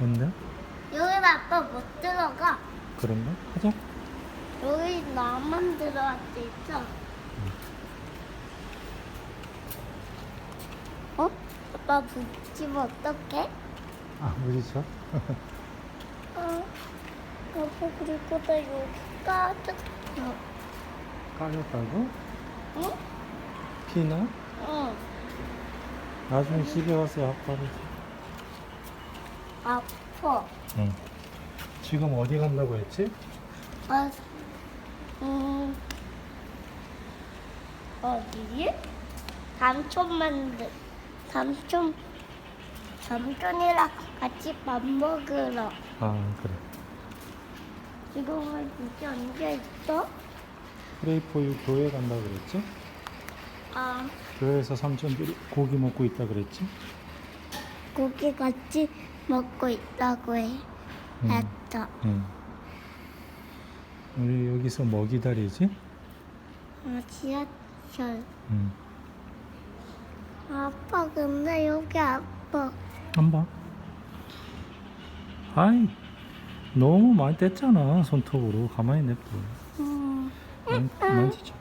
뭔데? 여기 아빠 못 들어가. 그런가? 가자. 여기 나만 들어갈 수 있어. 어? 아빠 붙이면 어떡해? 아, 부딪혀? 어. 여보 그리고 나 여기 까졌어. 까졌다고? 응? 피나? 응. 나중에 집에 와서 아빠를. 아파. 응. 지금 어디 간다고 했지? 아, 음, 어디지? 삼촌 만들, 삼촌, 삼촌이랑 같이 밥 먹으러. 아, 그래. 지금은 진짜 언제 있어? 프레이포유 교회 간다 고 그랬지? 아, 교회에서 삼촌들이 고기 먹고 있다 그랬지? 고기 같이 먹고 있다고 해. 응. 했어. 응. 우리 여기서 뭐 기다리지? 아, 지하철. 응. 아빠, 근데 여기 아빠. 한 번. 아이, 너무 많이 뗐잖아, 손톱으로. 가만히 냅둬. 음, 만, 만지잖아.